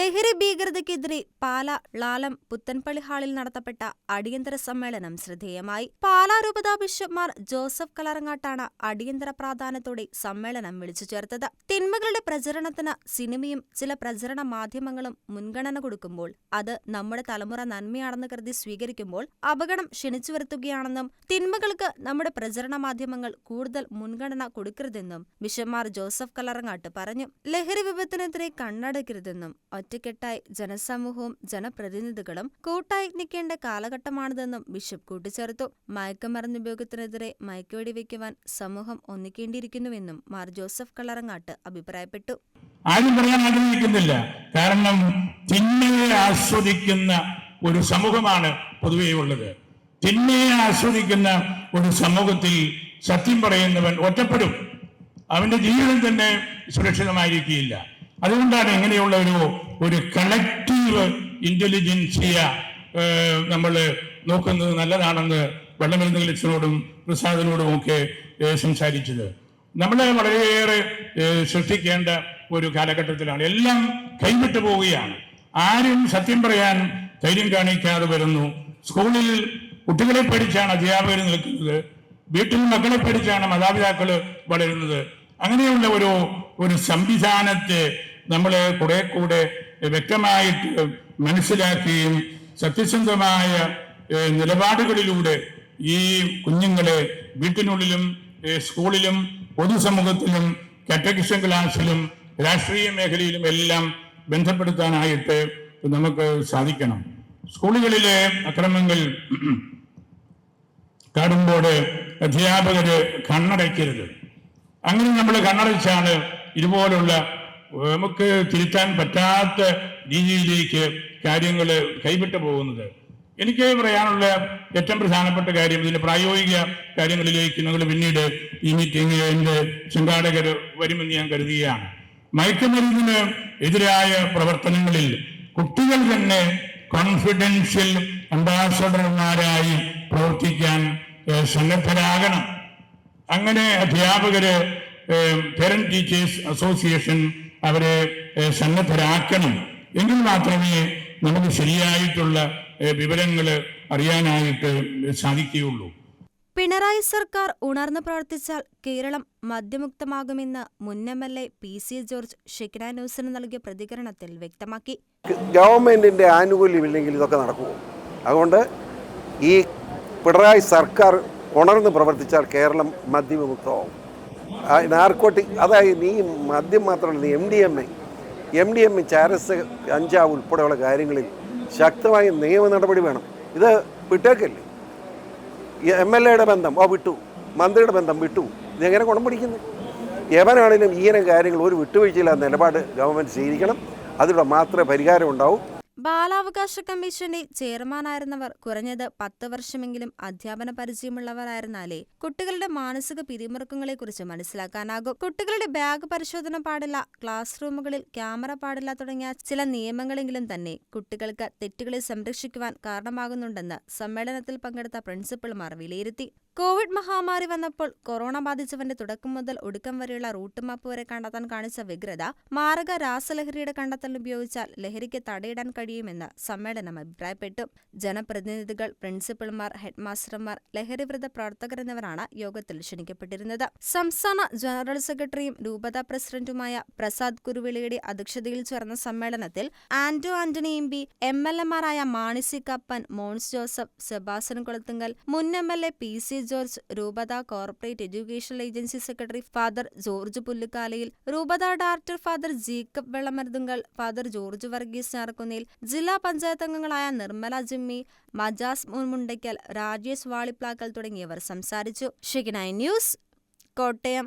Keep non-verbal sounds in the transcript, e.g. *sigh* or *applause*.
ലഹരി ഭീകരതയ്ക്കെതിരെ പാല ലാലം പുത്തൻപള്ളി ഹാളിൽ നടത്തപ്പെട്ട അടിയന്തര സമ്മേളനം ശ്രദ്ധേയമായി. പാലാ രൂപതാ ബിഷപ്പ്മാർ ജോസഫ് കലറങ്ങാട്ടാണ് അടിയന്തര പ്രാധാന്യത്തോടെ സമ്മേളനം വിളിച്ചു ചേർത്തത്. തിന്മകളുടെ പ്രചരണത്തിന് സിനിമയും ചില പ്രചരണ മാധ്യമങ്ങളും മുൻഗണന കൊടുക്കുമ്പോൾ അത് നമ്മുടെ തലമുറ നന്മയാണെന്ന് കരുതി സ്വീകരിക്കുമ്പോൾ അപകടം ക്ഷണിച്ചു വരുത്തുകയാണെന്നും തിന്മകൾക്ക് നമ്മുടെ പ്രചരണ മാധ്യമങ്ങൾ കൂടുതൽ മുൻഗണന കൊടുക്കരുതെന്നും ബിഷപ്പ്മാർ ജോസഫ് കലറങ്ങാട്ട് പറഞ്ഞു. ലഹരി വിപത്തിനെതിരെ കണ്ണടക്കരുതെന്നും ഒറ്റക്കെട്ടായി ജനസമൂഹവും ജനപ്രതിനിധികളും കൂട്ടായത്നിക്കേണ്ട കാലഘട്ടമാണിതെന്നും ബിഷപ്പ് കൂട്ടിച്ചേർത്തു. മയക്കുമരുന്ന് ഉപയോഗത്തിനെതിരെ മയക്കുവെടി വയ്ക്കുവാൻ സമൂഹം ഒന്നിക്കേണ്ടിയിരിക്കുന്നുവെന്നും മാർ ജോസഫ് കളറങ്ങാട്ട് അഭിപ്രായപ്പെട്ടു. ആരും പറയാൻ ആഗ്രഹിക്കുന്നില്ല. കാരണം തിന്മയെ ആസ്വദിക്കുന്ന ഒരു സമൂഹമാണ് പൊതുവേ ഉള്ളത്. തിന്മയെ ആസ്വദിക്കുന്ന ഒരു സമൂഹത്തിൽ സത്യം പറയുന്നവൻ ഒറ്റപ്പെടും. അവന്റെ ജീവിതം തന്നെ സുരക്ഷിതമായിരിക്കില്ല അതുകൊണ്ടാണ് ഇങ്ങനെയുള്ള ഒരു ഒരു കളക്റ്റീവ് ഇന്റലിജൻസിയ നമ്മൾ നോക്കുന്നത് നല്ലതാണെന്ന് വെള്ളമരുന്ന് ലിച്ചനോടും പ്രസാദിനോടും ഒക്കെ സംസാരിച്ചത്. നമ്മളെ വളരെയേറെ സൃഷ്ടിക്കേണ്ട ഒരു കാലഘട്ടത്തിലാണ്. എല്ലാം കൈവിട്ടു പോവുകയാണ്. ആരും സത്യം പറയാൻ ധൈര്യം കാണിക്കാതെ വരുന്നു. സ്കൂളിൽ കുട്ടികളെ പഠിച്ചാണ് അധ്യാപകർ നിൽക്കുന്നത്. വീട്ടിൽ മക്കളെ പഠിച്ചാണ് മാതാപിതാക്കൾ വളരുന്നത്. അങ്ങനെയുള്ള ഒരു ഒരു സംവിധാനത്തെ നമ്മൾ കുറെ കൂടെ വ്യക്തമായിട്ട് മനസ്സിലാക്കുകയും സത്യസന്ധമായ നിലപാടുകളിലൂടെ ഈ കുഞ്ഞുങ്ങളെ വീട്ടിനുള്ളിലും സ്കൂളിലും പൊതുസമൂഹത്തിലും കാറ്റഗിഷൻ ക്ലാസ്സിലും രാഷ്ട്രീയ മേഖലയിലും എല്ലാം ബന്ധപ്പെടുത്താനായിട്ട് നമുക്ക് സാധിക്കണം. സ്കൂളുകളിലെ അക്രമങ്ങൾ *clears throat* കാണുമ്പോൾ അധ്യാപകര് കണ്ണടയ്ക്കരുത്. അങ്ങനെ നമ്മൾ കണ്ണടച്ചാണ് ഇതുപോലുള്ള നമുക്ക് തിരുത്താൻ പറ്റാത്ത രീതിയിലേക്ക് കാര്യങ്ങൾ കൈവിട്ടു പോകുന്നത്. എനിക്ക് പറയാനുള്ള ഏറ്റവും പ്രധാനപ്പെട്ട കാര്യം ഇതിന്റെ പ്രായോഗിക കാര്യങ്ങളിലേക്ക് ഞങ്ങൾ പിന്നീട് ഈ മീറ്റിംഗ് എന്റെ സംഘാടകർ വരുമെന്ന് ഞാൻ കരുതുകയാണ്. മയക്കുമരുന്നിന് എതിരായ പ്രവർത്തനങ്ങളിൽ കുട്ടികൾ തന്നെ കോൺഫിഡൻഷ്യൽ അംബാസഡർമാരായി പ്രവർത്തിക്കാൻ സന്നദ്ധരാകണം. അങ്ങനെ അധ്യാപകര് പേരന്റ് ടീച്ചേഴ്സ് അസോസിയേഷൻ അവരെ സന്നദ്ധരാക്കണം എങ്കിൽ മാത്രമേ നമുക്ക് ശരിയായിട്ടുള്ള വിവരങ്ങൾ അറിയാനായിട്ട് സാധിക്കുകയുള്ളൂ. പിണറായി സർക്കാർ ഉണർന്നു പ്രവർത്തിച്ചാൽ കേരളം മദ്യമുക്തമാകുമെന്ന് മുൻ M L A P C George Shekinah ന്യൂസിന് നൽകിയ പ്രതികരണത്തിൽ വ്യക്തമാക്കി. ഗവൺമെന്റിന്റെ ആനുകൂല്യം ഇല്ലെങ്കിൽ ഇതൊക്കെ നടക്കുമോ അതുകൊണ്ട് ഈ പിണറായി സർക്കാർ ഉണർന്ന് പ്രവർത്തിച്ചാൽ കേരളം മദ്യവിമുക്തമാവും നാർക്കോട്ടിക് അതായത് നീ മദ്യം മാത്രമല്ല M D M A M D M A charas കഞ്ചാവ് ഉൾപ്പെടെയുള്ള കാര്യങ്ങളിൽ ശക്തമായ നിയമ നടപടി വേണം. ഇത് വിട്ടേക്കല്ലേ? എം എൽ എയുടെ ബന്ധം ഓ വിട്ടു. മന്ത്രിയുടെ ബന്ധം വിട്ടു. ഇതെങ്ങനെ ഗുണം പിടിക്കുന്നു? എവനാണെങ്കിലും ഇങ്ങനെ കാര്യങ്ങൾ ഒരു വിട്ടുവീഴ്ചയില്ലാത്ത നിലപാട് ഗവൺമെന്റ് സ്വീകരിക്കണം. അതിലൂടെ മാത്രമേ പരിഹാരം ഉണ്ടാവൂ. ബാലാവകാശ കമ്മീഷന്റെ ചെയർമാനായിരുന്നവർ കുറഞ്ഞത് പത്ത് വർഷമെങ്കിലും അധ്യാപന പരിചയമുള്ളവരായിരുന്നാലേ കുട്ടികളുടെ മാനസിക പിരിമുറുക്കങ്ങളെക്കുറിച്ച് മനസ്സിലാക്കാനാകും. കുട്ടികളുടെ ബാഗ് പരിശോധന പാടില്ല ക്ലാസ് റൂമുകളിൽ ക്യാമറ പാടില്ല തുടങ്ങിയ ചില നിയമങ്ങളെങ്കിലും തന്നെ കുട്ടികൾക്ക് തെറ്റുകളെ സംരക്ഷിക്കുവാൻ കാരണമാകുന്നുണ്ടെന്ന് സമ്മേളനത്തിൽ പങ്കെടുത്ത പ്രിൻസിപ്പൽമാർ വിലയിരുത്തി. കോവിഡ് മഹാമാരി വന്നപ്പോൾ കൊറോണ ബാധിച്ചവന്റെ തുടക്കം മുതൽ ഒടുക്കം വരെയുള്ള റൂട്ട് മാപ്പ് വരെ കണ്ടെത്താൻ കാണിച്ച വ്യഗ്രത മാരക രാസലഹരിയുടെ കണ്ടെത്തൽ ഉപയോഗിച്ചാൽ ലഹരിക്ക് തടയിടാൻ കഴിയുമെന്ന് സമ്മേളനം അഭിപ്രായപ്പെട്ടു. ജനപ്രതിനിധികൾ പ്രിൻസിപ്പൽമാർ ഹെഡ്മാസ്റ്റർമാർ ലഹരിവ്രത പ്രവർത്തകർ എന്നിവരാണ് യോഗത്തിൽ ക്ഷണിക്കപ്പെട്ടിരുന്നത്. സംസ്ഥാന ജനറൽ സെക്രട്ടറിയും രൂപത പ്രസിഡന്റുമായ പ്രസാദ് കുരുവിളിയുടെ അധ്യക്ഷതയിൽ ചേർന്ന സമ്മേളനത്തിൽ Anto Antony M P M L എമാരായ Mani C Kappan Mons Joseph Sebastian Kolathunkal മുൻ M L A P C George രൂപത corporate educational agency secretary father George Pullukalayil രൂപത director father Jacob Vellamaruthunkal father George Varghese Njarkunnel ജില്ലാ പഞ്ചായത്ത് അംഗങ്ങളായ നിർമ്മല ജിമ്മി മജാസ് മുൻമുണ്ടയ്ക്കൽ രാജേഷ് വാളിപ്ലാക്കൽ തുടങ്ങിയവർ സംസാരിച്ചു. ഷിഗ്നൈ ന്യൂസ് കോട്ടയം.